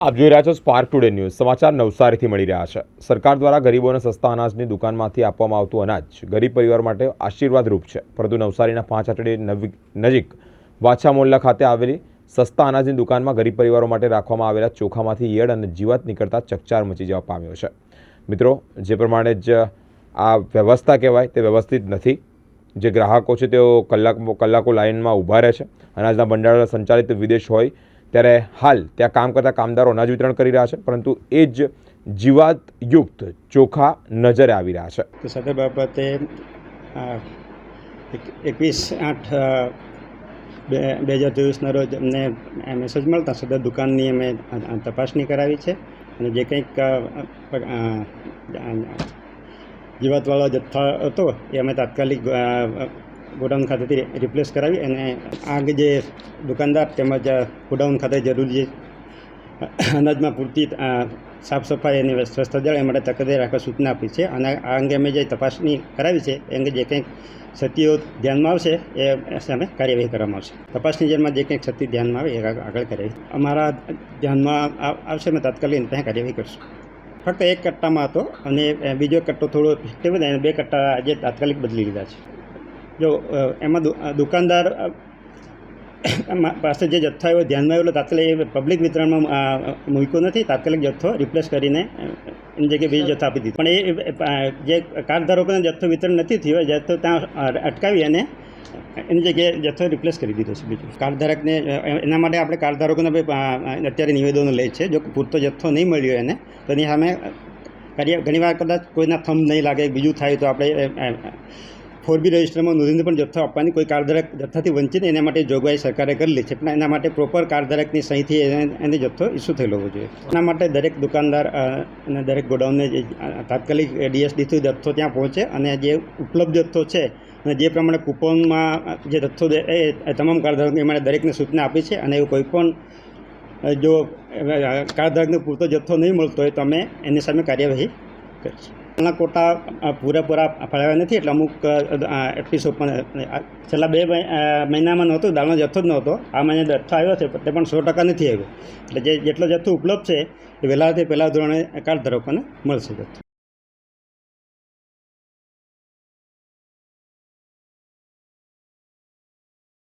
આપ જોઈ રહ્યા છો સ્પાર્ક ટુડે ન્યૂઝ સમાચાર નવસારીથી મળી રહ્યા છે. સરકાર દ્વારા ગરીબોને સસ્તા અનાજની દુકાનમાંથી આપવામાં આવતું અનાજ ગરીબ પરિવાર માટે આશીર્વાદરૂપ છે. પરંતુ નવસારીના પાંચ આટડી નજીક વાછા મોલ્લા ખાતે આવેલી સસ્તા અનાજની દુકાનમાં ગરીબ પરિવારો માટે રાખવામાં આવેલા ચોખામાંથી ઈયળ અને જીવાત નીકળતા ચકચાર મચી જવા પામ્યો છે. મિત્રો, જે પ્રમાણે જ આ વ્યવસ્થા કહેવાય તે વ્યવસ્થિત નથી. જે ગ્રાહકો છે તેઓ કલાક કલાકો લાઇનમાં ઊભા રહે છે. અનાજના ભંડાર સંચાલિત વિદેશ હોય ત્યારે હાલ ત્યાં કામ કરતા કામદારો અનાજ વિતરણ કરી રહ્યા છે, પરંતુ એ જ જીવાતયુક્ત ચોખા નજરે આવી રહ્યા છે. તો સદર બાબતે એકવીસ આઠ બે બે હજાર ચોવીસના રોજ અમને મેસેજ મળતા સદર દુકાનની અમે તપાસણી કરાવી છે અને જે કંઈક જીવાતવાળો જથ્થો હતો એ અમે તાત્કાલિક ગોડાઉન ખાતેથી રિપ્લેસ કરાવી અને આગ જે દુકાનદાર તેમજ ગોડાઉન ખાતે જરૂરી અનાજમાં પૂરતી સાફ સફાઈ અને સ્વચ્છતા જળ એ માટે તકેદારી રાખવા સૂચના આપી છે અને આ અંગે અમે જે તપાસણી કરાવી છે, એ અંગે જે કંઈક ક્ષતિઓ ધ્યાનમાં આવશે, એ સામે કાર્યવાહી કરવામાં આવશે. તપાસની જેમાં જે કંઈક ક્ષતિ ધ્યાનમાં આવે, એ આગળ કરાવી અમારા ધ્યાનમાં આવશે, અમે તાત્કાલિક ત્યાં કાર્યવાહી કરીશું. ફક્ત એક કટ્ટામાં હતો અને બીજો કટ્ટો થોડો ફેક્ટિવ અને બે કટ્ટા આજે તાત્કાલિક બદલી લીધા છે. જો એમાં દુકાનદાર પાસે જે જથ્થો આવ્યો ધ્યાનમાં આવેલો તાત્કાલિક એ પબ્લિક વિતરણમાં મૂક્યો નથી. તાત્કાલિક જથ્થો રિપ્લેસ કરીને એની જગ્યાએ બીજો જથ્થો આપી દીધો. પણ એ જે અ, જે કાર્ડધારકોને જથ્થો વિતરણ નથી થયો જથ્થો ત્યાં અટકાવી અને એની જગ્યાએ જથ્થો રિપ્લેસ કરી દીધો છે બીજું. કાર્ડધારકને ધારકને એના માટે આપણે કાર્ડધારકોને બી, અત્યારે નિવેદનો લે છે જો પૂરતો જથ્થો નહીં મળ્યો એને તો એની સામે કરીએ ઘણીવાર કદાચ કોઈના થંભ નહીં લાગે બીજું થાય તો આપણે ફોર બી રજિસ્ટરમાં નોંધીને પણ જથ્થો આપવાની કોઈ કારધારક જથ્થાથી વંચિત એના માટે જોગવાઈ સરકારે કરેલી છે. પણ એના માટે પ્રોપર કારધારકની સહીથી એને જથ્થો ઇસ્યુ થયેલો હોવો જોઈએ. એના માટે દરેક દુકાનદાર અને દરેક ગોડાઉનને તાત્કાલિક ડીએસડીથી જથ્થો ત્યાં પહોંચે અને જે ઉપલબ્ધ જથ્થો છે અને જે પ્રમાણે કૂપનમાં જે જથ્થો એ તમામ કાર્ડધારકોને એ માટે દરેકને સૂચના આપી છે અને એવું કોઈ પણ જો કારધારકને પૂરતો જથ્થો નહીં મળતો હોય તો અમે એની સામે કાર્યવાહી કરીશું. ના કોટા પૂરેપૂરા ફળાવ્યા નથી. એટલે અમુક એપિસોડ પણ છેલ્લા બે મહિ- મહિનામાં નહોતું દાળનો જથ્થો જ નહોતો. આ મહિને જથ્થો આવ્યો છે તે પણ સો ટકા નથી આવ્યો. એટલે જે, જેટલો જથ્થો ઉપલબ્ધ છે, એ વહેલાથી પહેલાં ધોરણે કાર્ડ ધારકોને મળશે જથ્થો.